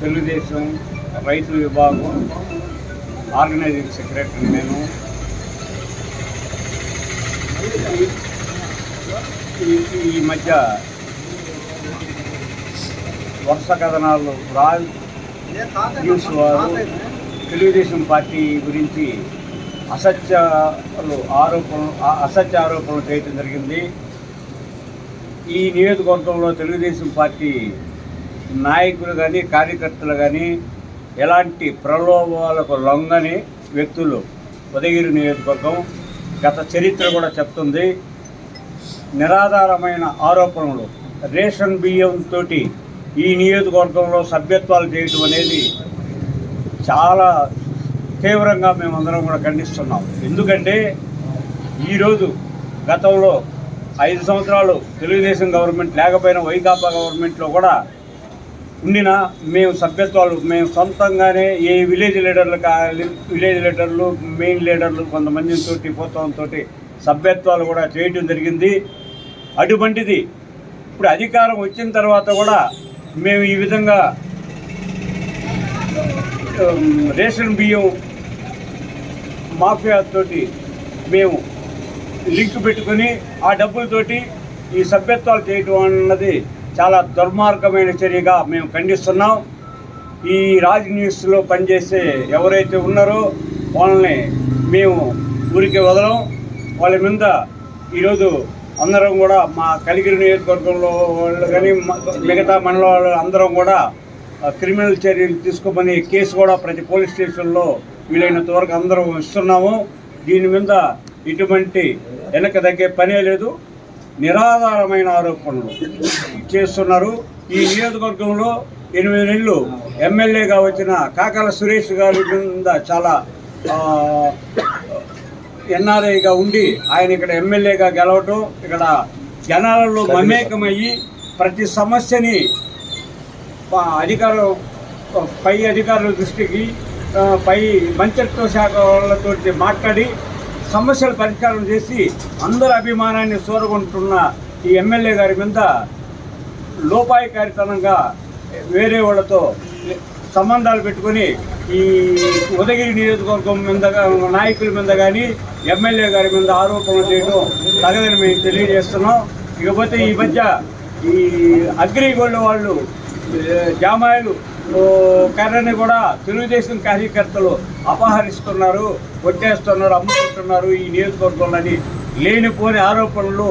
తెలుగుదేశం రైతు విభాగం organising secretary నేను. ఈ- మధ్య వరుస కథనాలు రాజ్ న్యూస్ వారు తెలుగుదేశం పార్టీ గురించి అసత్యాలు ఆరోపణలు అసత్య ఆరోపణలు చేయడం జరిగింది. ఈ నియోజకవర్గంలో తెలుగుదేశం పార్టీ నాయకులు కానీ కార్యకర్తలు కానీ ఎలాంటి ప్రలోభాలకు లొంగని వ్యక్తులు ఉదయగిరి నియోజకవర్గం గత చరిత్ర కూడా చెప్తుంది. నిరాధారమైన ఆరోపణలు రేషన్ బియ్యంతో ఈ నియోజకవర్గంలో సభ్యత్వాలు చేయటం అనేది చాలా తీవ్రంగా మేమందరం కూడా ఖండిస్తున్నాం. ఎందుకంటే ఈరోజు గతంలో ఐదు సంవత్సరాలు తెలుగుదేశం గవర్నమెంట్ లేకపోయినా వైకాపా గవర్నమెంట్లో కూడా ఉండిన మేము సభ్యత్వాలు మేము సొంతంగానే ఏ విలేజ్ లీడర్లు కా విలేజ్ లీడర్లు మెయిన్ లీడర్లు కొంతమందితో పోతాంతో సభ్యత్వాలు కూడా చేయడం జరిగింది. అటువంటిది ఇప్పుడు అధికారం వచ్చిన తర్వాత కూడా మేము ఈ విధంగా రేషన్ బియ్యం మాఫియాతోటి మేము లింక్ పెట్టుకొని ఆ డబ్బులతోటి ఈ సభ్యత్వాలు చేయటం అన్నది చాలా దుర్మార్గమైన చర్యగా మేము ఖండిస్తున్నాం. ఈ రాజ్ న్యూస్లో పనిచేసే ఎవరైతే ఉన్నారో వాళ్ళని మేము ఊరికి వదలం. వాళ్ళ మీద ఈరోజు అందరం కూడా మా కలిగిరి నియోజకవర్గంలో వాళ్ళు కానీ మిగతా మండల వాళ్ళు అందరం కూడా క్రిమినల్ చర్యలు తీసుకోమని కేసు కూడా ప్రతి పోలీస్ స్టేషన్లో వీలైనంత వరకు అందరం ఇస్తున్నాము. దీని మీద ఇటువంటి వెనక తగ్గే పనే లేదు. నిరాధారమైన ఆరోపణలు చేస్తున్నారు. ఈ నియోజకవర్గంలో ఎనిమిది నెలలు ఎమ్మెల్యేగా వచ్చిన కాకల సురేష్ గారి మీద చాలా ఎన్ఆర్ఐగా ఉండి ఆయన ఇక్కడ ఎమ్మెల్యేగా గెలవటం ఇక్కడ జనాలలో మమేకమయ్యి ప్రతి సమస్యని ప- అధికారం పై అధికారుల దృష్టికి పై మంత్రిత్వ శాఖ వాళ్ళతో మాట్లాడి సమస్యల పరిష్కారం చేసి అందరి అభిమానాన్ని చూరగొంటున్న ఈ ఎమ్మెల్యే గారి మీద లోపాయకారితనంగా వేరే వాళ్ళతో సంబంధాలు పెట్టుకొని ఈ ఉదగిరి నియోజకవర్గం మీద నాయకుల మీద కానీ ఎమ్మెల్యే గారి మీద ఆరోపణలు చేయడం తగదని మేము తెలియజేస్తున్నాం. ఇకపోతే ఈ మధ్య ఈ అగ్రిగోళ్ళ వాళ్ళు జామాయలు జామాయిలు కర్రని కూడా తెలుగుదేశం కార్యకర్తలు అపహరిస్తున్నారు కొట్టేస్తున్నారు అమ్ముకుంటున్నారు ఈ నియోజకవర్గంలోని లేనిపోని ఆరోపణలు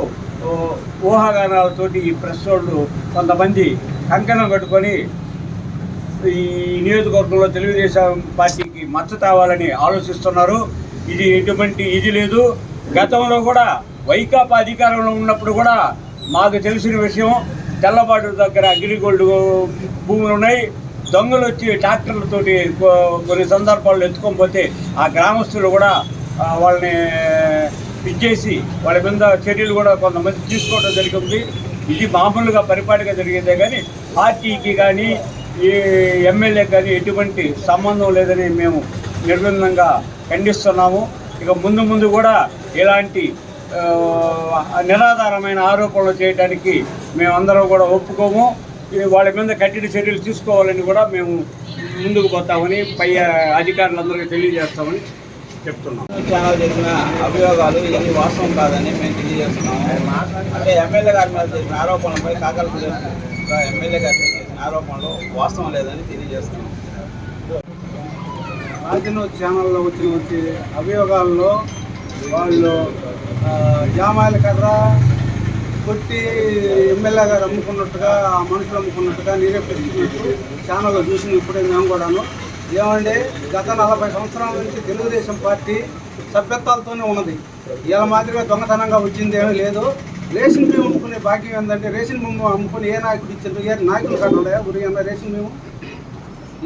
ఊహాగానాలతోటి ఈ ప్రెస్ వాళ్ళు కొంతమంది కంకణం కట్టుకొని ఈ నియోజకవర్గంలో తెలుగుదేశం పార్టీకి మచ్చ తేవాలని ఆలోచిస్తున్నారు. ఇది ఎటువంటి ఇది లేదు. గతంలో కూడా వైకాపా అధికారంలో ఉన్నప్పుడు కూడా మాకు తెలిసిన విషయం తెల్లబాటు దగ్గర అగ్రిగోల్డ్ భూములు ఉన్నాయి. దొంగలు వచ్చి ట్రాక్టర్లతోటి కొన్ని సందర్భాల్లో ఎత్తుకొని పోతే ఆ గ్రామస్తులు కూడా వాళ్ళని ఇచ్చేసి వాళ్ళ మీద చర్యలు కూడా కొంతమంది తీసుకోవడం జరిగింది. ఇది మామూలుగా పరిపాటిగా జరిగేదే కానీ పార్టీకి కానీ ఈ ఎమ్మెల్యే కానీ ఎటువంటి సంబంధం లేదని మేము నిర్బంధంగా ఖండిస్తున్నాము. ఇక ముందు ముందు కూడా ఇలాంటి నిరాధారమైన ఆరోపణలు చేయడానికి మేమందరం కూడా ఒప్పుకోము. వాళ్ళ మీద కఠిన చర్యలు తీసుకోవాలని కూడా మేము ముందుకు పోతామని పై అధికారులందరికీ తెలియజేస్తామని చెప్తున్నాం. ఛానల్ చేసిన అభియోగాలు ఇవన్నీ వాస్తవం కాదని మేము తెలియజేస్తున్నాము. అంటే ఎమ్మెల్యే గారి మీద చేసిన ఆరోపణలపై కాకల సురేష్ ఇంకా ఎమ్మెల్యే గారి మీద చేసిన ఆరోపణలు వాస్తవం లేదని తెలియజేస్తున్నాము రాజన్ ఛానల్లో వచ్చిన వచ్చి అభియోగాల్లో వాళ్ళు జామాయిల కర్ర కొట్టి ఎమ్మెల్యే గారు అమ్ముకున్నట్టుగా ఆ మనుషులు అమ్ముకున్నట్టుగా నిరూపించినట్టు ఛానల్లో చూసిన ఇప్పుడే మేము కూడాను. ఏమంటే గత నలభై సంవత్సరాల నుంచి తెలుగుదేశం పార్టీ సభ్యత్వాలతోనే ఉన్నది. ఇలా మాదిరిగా దొంగతనంగా వచ్చింది ఏమీ లేదు. రేషన్ బియ్యం అమ్ముకునే భాగ్యం ఏంటంటే రేషన్ బియ్యం అమ్ముకుని ఏ నాయకుడు ఇచ్చారు ఏ నాయకులు కాదు ఉన్నాయా అన్న రేషన్ బియ్యం.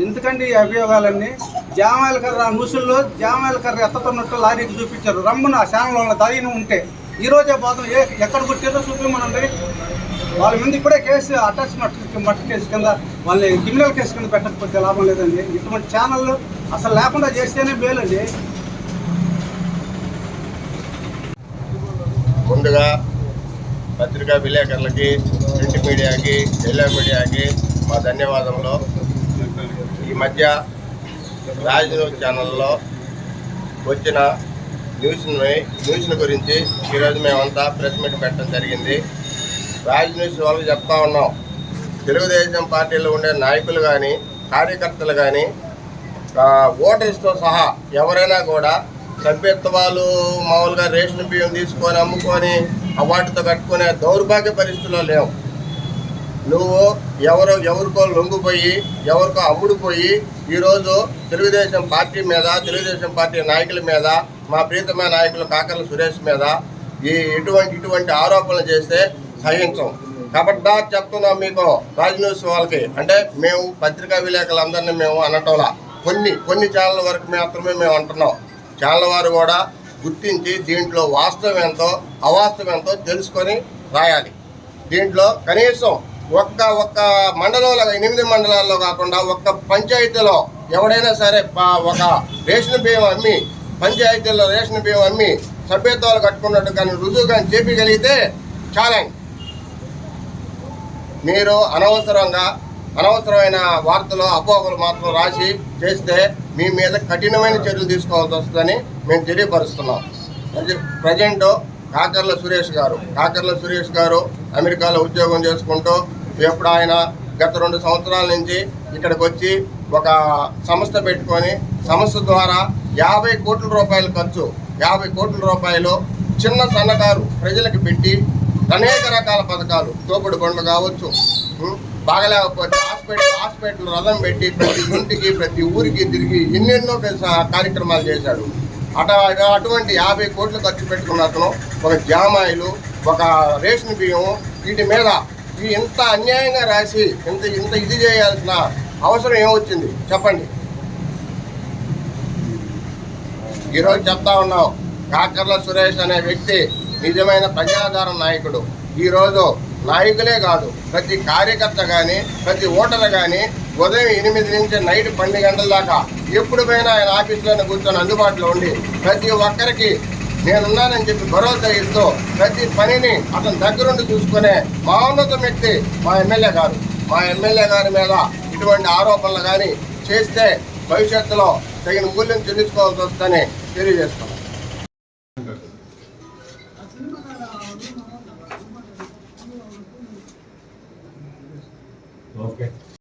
ఎందుకండి ఈ అభియోగాలన్నీ? జామాయిల కర్ర ముసుల్లో జామాయిల కర్ర ఎత్తుతున్నట్టు లారీకి చూపించారు. రమ్మున ఆ ఛానల్ వాళ్ళ ఉంటే. ఈరోజే రోజే ఏ ఎక్కడ కొట్టారో చూపించమనండి వాళ్ళ మీద ఇప్పుడే కేసు అటాచ్మెంట్ మట్టి కేసు కింద వాళ్ళని క్రిమినల్ కేసు కింద పెట్టకపోతే లాభం లేదండి. ఇటువంటి ఛానళ్ళు అసలు లేకుండా చేస్తేనే మేలండి. ముందుగా పత్రికా విలేకరులకి ప్రింట్ మీడియాకి ఎల్లో మీడియాకి మా ధన్యవాదములు. ఈ మధ్య రాజ్ ఛానల్లో వచ్చిన న్యూస్ని న్యూస్ని గురించి ఈరోజు మేమంతా ప్రెస్ మీట్ పెట్టడం జరిగింది. రాజ్ న్యూస్ వాళ్ళకి చెప్తా ఉన్నాం. తెలుగుదేశం పార్టీలో ఉండే నాయకులు కానీ కార్యకర్తలు కానీ ఓటర్స్తో సహా ఎవరైనా కూడా సభ్యత్వాలు మామూలుగా రేషన్ బియ్యం తీసుకొని అమ్ముకొని వాటితో కట్టుకునే దౌర్భాగ్య పరిస్థితుల్లో లేవు. నువ్వు ఎవరో ఎవరికో లొంగిపోయి ఎవరికో అమ్ముడుపోయి ఈరోజు తెలుగుదేశం పార్టీ మీద తెలుగుదేశం పార్టీ నాయకుల మీద మా ప్రీతమైన నాయకులు కాకర్ల సురేష్ మీద ఈ ఇటువంటి ఇటువంటి ఆరోపణలు చేస్తే సహించం. కాబట్టి చెప్తున్నాం మీకు రాజ్ న్యూస్ వాళ్ళకి. అంటే మేము పత్రికా విలేకరులందరినీ మేము అనటంలా. కొన్ని కొన్ని ఛానల్ వరకు మాత్రమే మేము అంటున్నాం. ఛానల్ వారు కూడా గుర్తించి దీంట్లో వాస్తవం ఎంతో అవాస్తవం ఎంతో తెలుసుకొని రాయాలి. దీంట్లో కనీసం ఒక్క ఒక్క మండలంలో ఎనిమిది మండలాల్లో కాకుండా ఒక్క పంచాయతీలో ఎవడైనా సరే ఒక రేషన్ బియ్యం అమ్మి పంచాయతీలో రేషన్ బియ్యం అమ్మి సభ్యత్వాలు కట్టుకున్నట్టు కానీ రుజువు కానీ చెప్పగలిగితే ఛాలెంజ్. మీరు అనవసరంగా అనవసరమైన వార్తలు అపోహలు మాత్రం రాసి చేస్తే మీ మీద కఠినమైన చర్యలు తీసుకోవాల్సి వస్తుందని మేము తెలియపరుస్తున్నాం. ప్రజెంట్ కాకర్ల సురేష్ గారు కాకర్ల సురేష్ గారు అమెరికాలో ఉద్యోగం చేసుకుంటూ ఎప్పుడు ఆయన గత రెండు సంవత్సరాల నుంచి ఇక్కడికి వచ్చి ఒక సంస్థ పెట్టుకొని సంస్థ ద్వారా యాభై కోట్ల రూపాయల ఖర్చు యాభై కోట్ల రూపాయలు చిన్న సన్నకారు ప్రజలకు పెట్టి అనేక రకాల పథకాలు తోపుడు బండ్లు కావచ్చు బాగలేకపోతే హాస్పిటల్ హాస్పిటల్ రథం పెట్టి ప్రతి ఇంటికి ప్రతి ఊరికి తిరిగి ఎన్నెన్నో కార్యక్రమాలు చేశాడు. అట అటువంటి యాభై కోట్లు ఖర్చు పెట్టుకున్న అతను ఒక జామాయిలు ఒక రేషన్ బియ్యం వీటి మీద ఇంత అన్యాయంగా రాసి ఇంత ఇంత ఇది చేయాల్సిన అవసరం ఏమొచ్చింది? చెప్పండి. ఈరోజు చెప్తా ఉన్నాం కాకర్ల సురేష్ అనే వ్యక్తి నిజమైన ప్రజాధార నాయకుడు. ఈరోజు నాయకులే కాదు ప్రతి కార్యకర్త కానీ ప్రతి ఓటర్ కానీ ఉదయం ఎనిమిది నుంచి నైట్ పన్నెండు గంటల దాకా ఎప్పుడు పోయినా ఆయన ఆఫీసులోనే కూర్చొని అందుబాటులో ఉండి ప్రతి ఒక్కరికి నేనున్నానని చెప్పి భరోసా ఇస్తూ ప్రతి పనిని అతని దగ్గరుండి చూసుకునే మహోన్నత వ్యక్తి మా ఎమ్మెల్యే గారు. మా ఎమ్మెల్యే గారి మీద ఇటువంటి ఆరోపణలు కానీ చేస్తే భవిష్యత్తులో తగిన మూల్యం చెల్లించుకోవాల్సి వస్తుందని తెలియజేస్తాం. ఓకే.